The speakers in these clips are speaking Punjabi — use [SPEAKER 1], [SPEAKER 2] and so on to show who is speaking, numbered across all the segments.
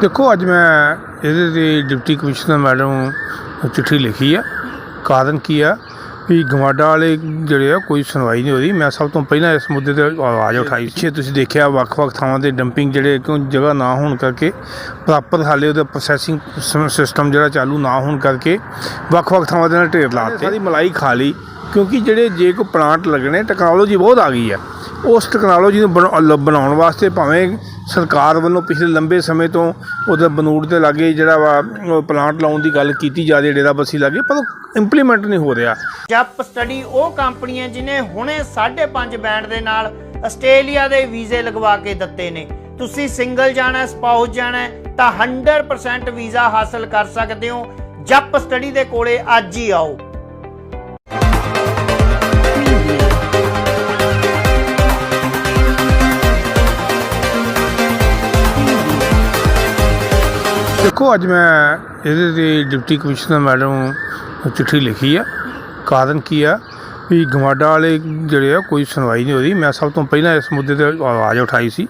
[SPEAKER 1] ਦੇਖੋ ਅੱਜ ਮੈਂ ਇਹਦੇ ਤੇ ਡਿਪਟੀ ਕਮਿਸ਼ਨਰ ਮੈਡਮ ਨੂੰ ਚਿੱਠੀ ਲਿਖੀ ਆ। ਕਾਰਨ ਕੀ ਆ? ਵੀ ਗਵਾਡਾ ਵਾਲੇ ਜਿਹੜੇ ਆ ਕੋਈ ਸੁਣਵਾਈ ਨਹੀਂ ਹੋ ਰਹੀ। ਮੈਂ ਸਭ ਤੋਂ ਪਹਿਲਾਂ ਇਸ ਮੁੱਦੇ ਤੇ ਆਵਾਜ਼ ਉਠਾਈ ਪਿੱਛੇ ਤੁਸੀਂ ਦੇਖਿਆ ਵੱਖ-ਵੱਖ ਥਾਵਾਂ ਤੇ ਡੰਪਿੰਗ ਜਿਹੜੇ ਕਿਉਂ ਜਗ੍ਹਾ ਨਾ ਹੋਣ ਕਰਕੇ ਪ੍ਰਾਪਰ ਹਾਲੇ ਉਹਦਾ ਪ੍ਰੋਸੈਸਿੰਗ ਸਿਸਟਮ ਜਿਹੜਾ ਚਾਲੂ ਨਾ ਹੋਣ ਕਰਕੇ ਵੱਖ-ਵੱਖ ਥਾਵਾਂ ਦੇ ਨਾਲ ਢੇਰ ਲਾਤੇ ਸਾਰੀ ਮਲਾਈ ਖਾ ਲਈ। ਕਿਉਂਕਿ ਜਿਹੜੇ ਜੇ ਕੋ ਪਲਾਂਟ ਲੱਗਣੇ ਟੈਕਨੋਲੋਜੀ ਬਹੁਤ ਆ ਗਈ ਆ। ਉਸ ਟੈਕਨੋਲੋਜੀ ਨੂੰ ਬਣਾਉਣ ਵਾਸਤੇ ਭਾਵੇਂ ਸਰਕਾਰ ਵੱਲੋਂ ਪਿਛਲੇ ਲੰਬੇ ਸਮੇਂ ਤੋਂ ਉਹਦੇ ਬਨੂੜ ਦੇ ਲਾਗੇ ਜਿਹੜਾ ਵਾ ਪਲਾਂਟ ਲਾਉਣ ਦੀ ਗੱਲ ਕੀਤੀ ਜਾ ਰਹੀ ਹੈ, ਡੇਰਾ ਬੱਸੀ ਲਾਗੇ, ਪਰ ਇੰਪਲੀਮੈਂਟ ਨਹੀਂ ਹੋ ਰਿਹਾ।
[SPEAKER 2] ਜਪ ਸਟੱਡੀ ਉਹ ਕੰਪਨੀ ਹੈ ਜਿਨੇ ਹੁਣੇ 5.5 ਬੈਂਡ ਦੇ ਨਾਲ ਆਸਟ੍ਰੇਲੀਆ ਦੇ ਵੀਜ਼ੇ ਲਗਵਾ ਕੇ ਦਿੱਤੇ ਨੇ। ਤੁਸੀਂ ਸਿੰਗਲ ਜਾਣਾ ਸਪਾਊਸ ਜਾਣਾ, ਤਾਂ 100% ਵੀਜ਼ਾ ਹਾਸਲ ਕਰ ਸਕਦੇ ਹੋ। ਜਪ ਸਟੱਡੀ ਦੇ ਕੋਲੇ ਅੱਜ ਹੀ ਆਓ।
[SPEAKER 1] ਦੇਖੋ, ਅੱਜ ਮੈਂ ਇਹਦੇ ਤੇ ਡਿਪਟੀ ਕਮਿਸ਼ਨਰ ਮੈਡਮ ਨੂੰ ਚਿੱਠੀ ਲਿਖੀ ਆ। ਕਾਰਨ ਕੀ ਆ? ਵੀ ਗਵਾਡਾ ਵਾਲੇ ਜਿਹੜੇ ਆ, ਕੋਈ ਸੁਣਵਾਈ ਨਹੀਂ ਹੋ ਰਹੀ। ਮੈਂ ਸਭ ਤੋਂ ਪਹਿਲਾਂ ਇਸ ਮੁੱਦੇ ਤੇ ਆਵਾਜ਼ ਉਠਾਈ ਸੀ।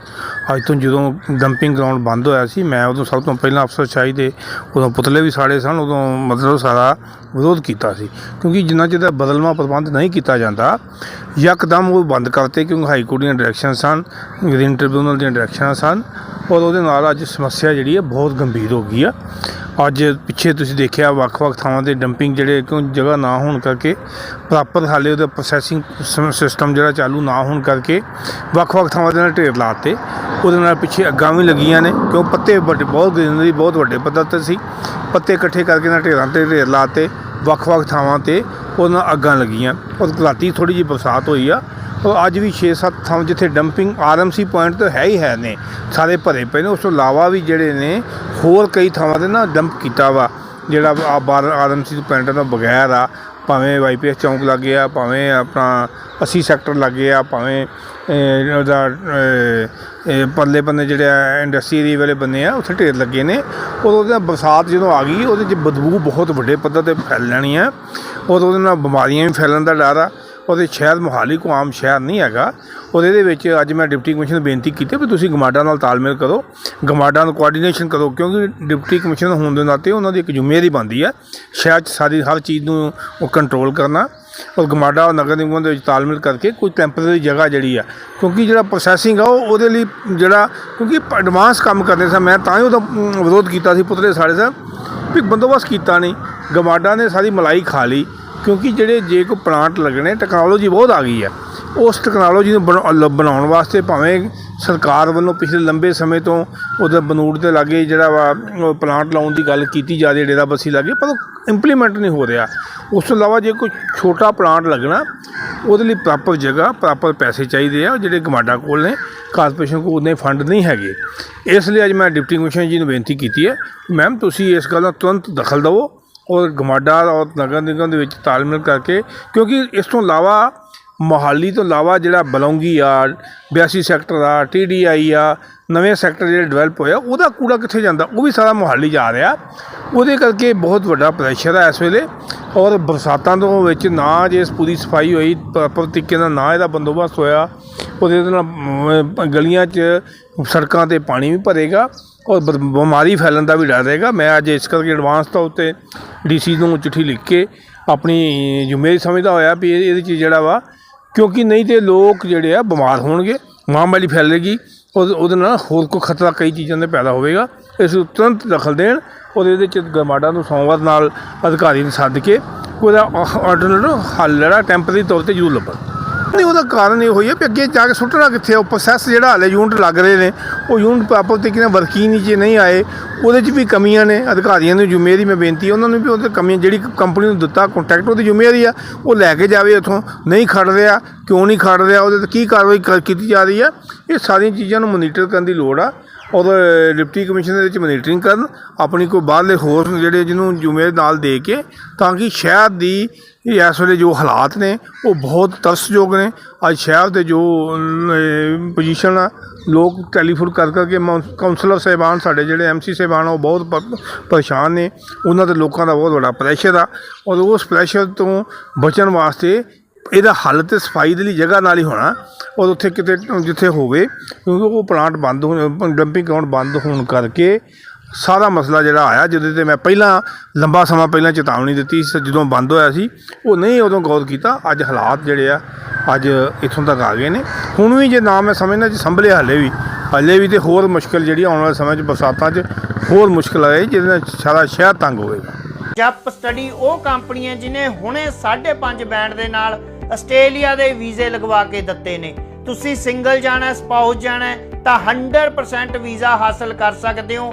[SPEAKER 1] ਅੱਜ ਤੋਂ ਜਦੋਂ ਡੰਪਿੰਗ ਗਰਾਊਂਡ ਬੰਦ ਹੋਇਆ ਸੀ, ਮੈਂ ਉਦੋਂ ਸਭ ਤੋਂ ਪਹਿਲਾਂ ਅਫਸਰ ਸ਼ਾਹੀ ਦੇ ਉਦੋਂ ਪੁਤਲੇ ਵੀ ਸਾੜੇ ਸਨ, ਉਦੋਂ ਮਤਲਬ ਸਾਰਾ ਵਿਰੋਧ ਕੀਤਾ ਸੀ। ਕਿਉਂਕਿ ਜਿੰਨਾ ਚਿਰ ਦਾ ਬਦਲਵਾਂ ਪ੍ਰਬੰਧ ਨਹੀਂ ਕੀਤਾ ਜਾਂਦਾ, ਯਕਦਮ ਉਹ ਬੰਦ ਕਰਤੇ ਕਿਉਂਕਿ ਹਾਈ ਕੋਰਟ ਦੀਆਂ ਡਾਇਰੈਕਸ਼ਨ ਸਨ ਗ੍ਰੀਨ ਟ੍ਰਿਬਿਊਨਲ ਦੀਆਂ ਡਾਇਰੈਕਸ਼ਨਾਂ ਸਨ ਔਰ ਉਹਦੇ ਨਾਲ ਅੱਜ ਸਮੱਸਿਆ ਜਿਹੜੀ ਹੈ ਬਹੁਤ ਗੰਭੀਰ ਹੋ ਗਈ ਆ। ਅੱਜ ਪਿੱਛੇ ਤੁਸੀਂ ਦੇਖਿਆ ਵੱਖ-ਵੱਖ ਥਾਵਾਂ ਤੇ ਡੰਪਿੰਗ ਜਿਹੜੇ ਕਿਉਂ ਜਗ੍ਹਾ ਨਾ ਹੋਣ ਕਰਕੇ ਪ੍ਰਾਪਰ ਹਾਲੇ ਉਹਦਾ ਪ੍ਰੋਸੈਸਿੰਗ ਸਿਸਟਮ ਜਿਹੜਾ ਚਾਲੂ ਨਾ ਹੋਣ ਕਰਕੇ ਵੱਖ-ਵੱਖ ਥਾਵਾਂ ਦੇ ਨਾਲ ਢੇਰ ਲਾਤੇ ਉਹਦੇ ਨਾਲ ਪਿੱਛੇ ਅੱਗਾਂ ਵੀ ਲੱਗੀਆਂ ਨੇ, ਕਿਉਂ ਪੱਤੇ ਵੱਡੇ, ਬਹੁਤ ਗ੍ਰੀਨਰੀ ਬਹੁਤ ਵੱਡੇ ਪੱਧਰ ਤੇ ਸੀ। ਪੱਤੇ ਇਕੱਠੇ ਕਰਕੇ ਨਾ ਢੇਰਾਂ ਤੇ ਢੇਰ ਲਾਤੇ, ਵੱਖ-ਵੱਖ ਥਾਵਾਂ ਤੇ ਉਹਨਾਂ ਨਾਲ ਅੱਗਾਂ ਲੱਗੀਆਂ। ਔਰ ਰਾਤੀ ਥੋੜੀ ਜਿਹੀ ਬਰਸਾਤ ਹੋਈ ਆ। ਔਰ ਅੱਜ ਵੀ 6-7 ਥਾਂ ਜਿੱਥੇ ਡੰਪਿੰਗ ਆਰਐਮਸੀ ਪੁਆਇੰਟ ਤਾਂ ਹੈ ਹੀ ਹੈ ਨੇ, ਸਾਰੇ ਭਰੇ ਪਏ ਨੇ। ਉਸ ਤੋਂ ਇਲਾਵਾ ਵੀ ਜਿਹੜੇ ਨੇ, ਹੋਰ ਕਈ ਥਾਵਾਂ ਤੇ ਨਾ ਡੰਪ ਕੀਤਾ ਵਾ, ਜਿਹੜਾ ਆ ਬਾਰ ਆਰਐਮਸੀ ਪੁਆਇੰਟ ਦਾ ਬਗੈਰ ਆ। ਭਾਵੇਂ ਵਾਈਪੀਐਸ ਚੌਂਕ ਲੱਗੇ ਆ ਭਾਵੇਂ ਆਪਣਾ 80 ਸੈਕਟਰ ਲੱਗੇ ਆ ਭਾਵੇਂ ਉਹਦਾ ਅਹ, ਪਰਲੇ ਬੰਨੇ ਜਿਹੜੇ ਇੰਡਸਟਰੀ ਏਰੀਆ ਵਾਲੇ ਬੰਨੇ ਆ ਉੱਥੇ ਢੇਰ ਲੱਗੇ ਨੇ। ਔਰ ਉਹਦੇ ਨਾਲ ਬਰਸਾਤ ਜਦੋਂ ਆ ਗਈ ਉਹਦੇ 'ਚ ਬਦਬੂ ਬਹੁਤ ਵੱਡੇ ਪੱਧਰ ਤੇ ਫੈਲ ਲੈਣੀ ਆ। ਔਰ ਉਹਦੇ ਨਾਲ ਬਿਮਾਰੀਆਂ ਵੀ ਫੈਲਣ ਦਾ ਡਰ ਆ। ਉਹਦੇ ਸ਼ਹਿਰ ਮੋਹਾਲੀ ਕੋ ਆਮ ਸ਼ਹਿਰ ਨਹੀਂ ਹੈਗਾ। ਔਰ ਇਹਦੇ ਵਿੱਚ ਅੱਜ ਮੈਂ ਡਿਪਟੀ ਕਮਿਸ਼ਨਰ ਨੂੰ ਬੇਨਤੀ ਕੀਤੀ ਵੀ ਤੁਸੀਂ ਗਮਾਡਾ ਨਾਲ ਤਾਲਮੇਲ ਕਰੋ। ਗਮਾਡਾ ਨਾਲ ਕੋਆਰਡੀਨੇਸ਼ਨ ਕਰੋ ਕਿਉਂਕਿ ਡਿਪਟੀ ਕਮਿਸ਼ਨਰ ਹੋਣ ਦੇ ਨਾਤੇ ਉਹਨਾਂ ਦੀ ਇੱਕ ਜ਼ਿੰਮੇਵਾਰੀ ਬਣਦੀ ਹੈ। ਸ਼ਹਿਰ 'ਚ ਸਾਰੀ ਹਰ ਚੀਜ਼ ਨੂੰ ਉਹ ਕੰਟਰੋਲ ਕਰਨਾ ਔਰ ਗਮਾਡਾ ਨਗਰ ਨਿਗਮ ਦੇ ਵਿੱਚ ਤਾਲਮੇਲ ਕਰਕੇ ਕੋਈ ਟੈਂਪਰੇਰੀ ਜਗ੍ਹਾ ਜਿਹੜੀ ਆ, ਕਿਉਂਕਿ ਜਿਹੜਾ ਪ੍ਰੋਸੈਸਿੰਗ ਆ ਉਹ ਉਹਦੇ ਲਈ ਜਿਹੜਾ, ਕਿਉਂਕਿ ਐਡਵਾਂਸ ਕੰਮ ਕਰਦੇ ਸੀ, ਮੈਂ ਤਾਂ ਹੀ ਉਹਦਾ ਵਿਰੋਧ ਕੀਤਾ ਸੀ ਪੁਤਲੇ ਸਾਡੇ ਸਾਹਿਬ ਵੀ ਬੰਦੋਬਸਤ ਕੀਤਾ ਨਹੀਂ। ਗਮਾਡਾ ਨੇ ਸਾਰੀ ਮਲਾਈ ਖਾ ਲਈ। ਕਿਉਂਕਿ ਜਿਹੜੇ ਜੇ ਕੋ ਪਲਾਂਟ ਲੱਗਣੇ ਟੈਕਨੋਲੋਜੀ ਬਹੁਤ ਆ ਗਈ ਹੈ ਉਸ ਟੈਕਨੋਲੋਜੀ ਨੂੰ ਬਣਾ- ਲ- ਬਣਾਉਣ ਵਾਸਤੇ ਭਾਵੇਂ ਸਰਕਾਰ ਵੱਲੋਂ ਪਿਛਲੇ ਲੰਬੇ ਸਮੇਂ ਤੋਂ ਉਹਦੇ ਬਨੂੜ ਦੇ ਲਾਗੇ ਜਿਹੜਾ ਵਾ ਪਲਾਂਟ ਲਾਉਣ ਦੀ ਗੱਲ ਕੀਤੀ ਜਾ ਰਹੀ ਹੈ, ਡੇਰਾ ਬੱਸੀ ਲਾਗੇ, ਪਰ ਇੰਪਲੀਮੈਂਟ ਨਹੀਂ ਹੋ ਰਿਹਾ। ਉਸ ਤੋਂ ਇਲਾਵਾ ਜੇ ਕੋਈ ਛੋਟਾ ਪਲਾਂਟ ਲੱਗਣਾ, ਉਹਦੇ ਲਈ ਪ੍ਰੋਪਰ ਜਗ੍ਹਾ ਪ੍ਰੋਪਰ ਪੈਸੇ ਚਾਹੀਦੇ ਆ, ਜਿਹੜੇ ਗਮਾਡਾ ਕੋਲ ਨੇ ਕਾਰਪੋਰੇਸ਼ਨ ਕੋਲ ਉਹਨੇ ਫੰਡ ਨਹੀਂ ਹੈਗੇ। ਇਸ ਲਈ ਅੱਜ ਮੈਂ ਡਿਪਟੀ ਕਮਿਸ਼ਨਰ ਜੀ ਨੂੰ ਬੇਨਤੀ ਕੀਤੀ ਹੈ ਮੈਮ ਤੁਸੀਂ ਇਸ ਗੱਲ ਦਾ ਤੁਰੰਤ ਦਖਲ ਦਿਵੋ ਔਰ ਗਮਾਡਾ ਔਰ ਨਗਰ ਨਿਗਮ ਦੇ ਵਿੱਚ ਤਾਲਮੇਲ ਕਰਕੇ, ਕਿਉਂਕਿ ਇਸ ਤੋਂ ਇਲਾਵਾ ਮੋਹਾਲੀ ਤੋਂ ਇਲਾਵਾ ਜਿਹੜਾ ਬਲੌਂਗੀ ਆ 82 ਸੈਕਟਰ ਆ ਟੀਡੀਆਈ ਆ, ਨਵੇਂ ਸੈਕਟਰ ਜਿਹੜੇ ਡਿਵੈਲਪ ਹੋਇਆ ਉਹਦਾ ਕੂੜਾ ਕਿੱਥੇ ਜਾਂਦਾ? ਉਹ ਵੀ ਸਾਰਾ ਮੋਹਾਲੀ ਜਾ ਰਿਹਾ। ਉਹਦੇ ਕਰਕੇ ਬਹੁਤ ਵੱਡਾ ਪ੍ਰੈਸ਼ਰ ਆ ਇਸ ਵੇਲੇ। ਔਰ ਬਰਸਾਤਾਂ ਤੋਂ ਵਿੱਚ ਨਾ ਜੇ ਇਸ ਪੂਰੀ ਸਫ਼ਾਈ ਹੋਈ, ਪ੍ਰੋਪਰ ਤਰੀਕੇ ਨਾਲ ਨਾ ਇਹਦਾ ਬੰਦੋਬਸਤ ਹੋਇਆ, ਉਹਦੇ ਨਾਲ ਗਲੀਆਂ 'ਚ ਸੜਕਾਂ ਤੇ ਪਾਣੀ ਵੀ ਭਰੇਗਾ। ਔਰ ਬ- ਬਿਮਾਰੀ ਫੈਲਣ ਦਾ ਵੀ ਡਰ ਰਹੇਗਾ। ਮੈਂ ਅੱਜ ਇਸ ਕਰਕੇ ਐਡਵਾਂਸ ਤੌਰ ਤੇ ਡੀਸੀ ਨੂੰ ਚਿੱਠੀ ਲਿਖ ਕੇ ਆਪਣੀ ਜ਼ਿੰਮੇਵਾਰੀ ਸਮਝਦਾ ਹੋਇਆ ਵੀ ਇਹ- ਇਹਦੇ 'ਚ ਜਿਹੜਾ ਵਾ, ਕਿਉਂਕਿ ਨਹੀਂ ਤੇ ਲੋਕ ਜਿਹੜੇ ਆ ਬਿਮਾਰ ਹੋਣਗੇ, ਮਹਾਮਾਰੀ ਫੈਲੇਗੀ, ਉਹਦੇ ਉਹਦੇ ਨਾਲ ਹੋਰ ਕੋਈ ਖਤਰਾ ਕਈ ਚੀਜ਼ਾਂ ਦੇ ਪੈਦਾ ਹੋਵੇਗਾ। ਇਸ ਨੂੰ ਤੁਰੰਤ ਦਖਲ ਦੇਣ ਔਰ ਇਹਦੇ 'ਚ ਗਮਾਡਾ ਨੂੰ ਸੋਮਵਾਰ ਨਾਲ ਅਧਿਕਾਰੀ ਨੂੰ ਸੱਦ ਕੇ ਉਹਦਾ ਆਲਟਰਨੇਟਿਵ ਹੱਲ ਜਿਹੜਾ ਟੈਂਪਰੇਰੀ ਤੌਰ ਤੇ ਜ਼ਰੂਰ ਲੱਭਣ। ਨਹੀਂ, ਉਹਦਾ ਕਾਰਨ ਇਹ ਹੋਈ ਹੈ ਵੀ ਅੱਗੇ ਜਾ ਕੇ ਸੁੱਟਣਾ ਕਿੱਥੇ ਆ? ਉਹ ਪ੍ਰੋਸੈਸ ਜਿਹੜਾ ਹਾਲੇ ਯੂਨਿਟ ਲੱਗ ਰਹੇ ਨੇ, ਉਹ ਯੂਨਿਟ ਪ੍ਰਾਪਰ ਤਰੀਕੇ ਨਾਲ ਵਰਕਿੰਗ ਨਹੀਂ, ਜੇ ਨਹੀਂ ਆਏ, ਉਹਦੇ 'ਚ ਵੀ ਕਮੀਆਂ ਨੇ, ਅਧਿਕਾਰੀਆਂ ਨੂੰ ਜ਼ਿੰਮੇਵਾਰੀ ਮੈਂ ਬੇਨਤੀ ਉਹਨਾਂ ਨੂੰ ਵੀ ਉਹਦੇ ਕਮੀਆਂ, ਜਿਹੜੀ ਕੰਪਨੀ ਨੂੰ ਦਿੱਤਾ ਕੰਟਰੈਕਟ ਉਹਦੀ ਜ਼ਿੰਮੇਵਾਰੀ ਆ, ਉਹ ਲੈ ਕੇ ਜਾਵੇ ਉੱਥੋਂ ਨਹੀਂ ਖੜ ਰਿਹਾ, ਕਿਉਂ ਨਹੀਂ ਖੜ ਰਿਹਾ, ਉਹਦੇ ਤੇ ਕੀ ਕਾਰਵਾਈ ਕੀਤੀ ਜਾ ਰਹੀ ਆ, ਇਹ ਸਾਰੀਆਂ ਚੀਜ਼ਾਂ ਨੂੰ ਮੋਨੀਟਰ ਕਰਨ ਦੀ ਲੋੜ ਆ, ਔਰ ਡਿਪਟੀ ਕਮਿਸ਼ਨਰ ਦੇ ਵਿੱਚ ਮੋਨੀਟਰਿੰਗ ਕਰਨ, ਆਪਣੀ ਕੋਈ ਬਾਹਰਲੇ ਹੋਰ ਜਿਹੜੇ ਜਿਹਨੂੰ ਜ਼ਿੰਮੇਵਾਰੀ ਨਾਲ ਦੇ ਕੇ, ਤਾਂ ਕਿ ਸ਼ਹਿਰ ਦੀ ਇਹ ਇਸ ਵੇਲੇ ਜੋ ਹਾਲਾਤ ਨੇ, ਉਹ ਬਹੁਤ ਤਰਸਯੋਗ ਨੇ। ਅੱਜ ਸ਼ਹਿਰ ਦੇ ਜੋ ਪੋਜੀਸ਼ਨ ਆ, ਲੋਕ ਟੈਲੀਫੋਨ ਕਰ ਕਰਕੇ ਮੌਂ- ਕਾਉਂਸਲਰ ਸਾਹਿਬਾਨ ਸਾਡੇ ਜਿਹੜੇ ਐਮਸੀ ਸਾਹਿਬਾਨ ਉਹ ਬਹੁਤ ਪਰੇਸ਼ਾਨ ਨੇ। ਉਹਨਾਂ ਦੇ ਲੋਕਾਂ ਦਾ ਬਹੁਤ ਵੱਡਾ ਪ੍ਰੈਸ਼ਰ ਆ। ਔਰ ਉਸ ਪ੍ਰੈਸ਼ਰ ਤੋਂ ਬਚਣ ਵਾਸਤੇ ਇਹਦਾ ਹੱਲ ਤੇ ਸਫ਼ਾਈ ਦੇ ਲਈ ਜਗ੍ਹਾ ਨਾਲ ਹੀ ਹੋਣਾ। ਔਰ ਉੱਥੇ ਕਿਤੇ, ਜਿੱਥੇ ਹੋਵੇ ਕਿਉਂਕਿ ਉਹ ਪਲਾਂਟ ਬੰਦ ਹੋ ਡੰਪਿੰਗ ਗਰਾਊਂਡ ਬੰਦ ਹੋਣ ਕਰਕੇ ਸਾਰਾ ਮਸਲਾ ਜਿਹੜਾ ਆਇਆ, ਜਿਹਦੇ ਤੇ ਮੈਂ ਪਹਿਲਾਂ ਲੰਬਾ ਸਮਾਂ ਪਹਿਲਾਂ ਚੇਤਾਵਨੀ ਦਿੱਤੀ ਜਦੋਂ ਬੰਦ ਹੋਇਆ ਸੀ, ਉਹ ਨਹੀਂ ਉਦੋਂ ਗੌਰ ਕੀਤਾ, ਅੱਜ ਹਾਲਾਤ ਜਿਹੜੇ ਆ, ਅੱਜ ਇੱਥੋਂ ਤੱਕ ਆ ਗਏ ਨੇ। ਹੁਣ ਵੀ ਜੇ ਨਾ ਮੈਂ ਸਮਝਣਾ ਜੀ ਸੰਭਲੇ ਹਾਲੇ ਵੀ ਹਾਲੇ ਵੀ ਤੇ ਹੋਰ ਮੁਸ਼ਕਲ ਜਿਹੜੀ ਆਉਣ ਵਾਲੇ ਸਮੇਂ 'ਚ, ਬਰਸਾਤਾਂ 'ਚ ਹੋਰ ਮੁਸ਼ਕਲ ਆਏ, ਜਿਹਦੇ ਨਾਲ ਸਾਰਾ ਸ਼ਹਿਰ ਤੰਗ ਹੋਵੇਗਾ
[SPEAKER 2] ਜੱਪ ਸਟੱਡੀ ਉਹ ਕੰਪਨੀ ਹੈ ਜਿਨੇ ਹੁਣੇ 5.5 ਬੈਂਡ ਦੇ ਨਾਲ ਆਸਟ੍ਰੇਲੀਆ ਦੇ ਵੀਜ਼ੇ ਲਗਵਾ ਕੇ ਦਿੱਤੇ ਨੇ। ਤੁਸੀਂ ਸਿੰਗਲ ਜਾਣਾ, ਸਪਾਊਸ ਜਾਣਾ, ਤਾਂ 100% ਵੀਜ਼ਾ ਹਾਸਲ ਕਰ ਸਕਦੇ ਹੋ।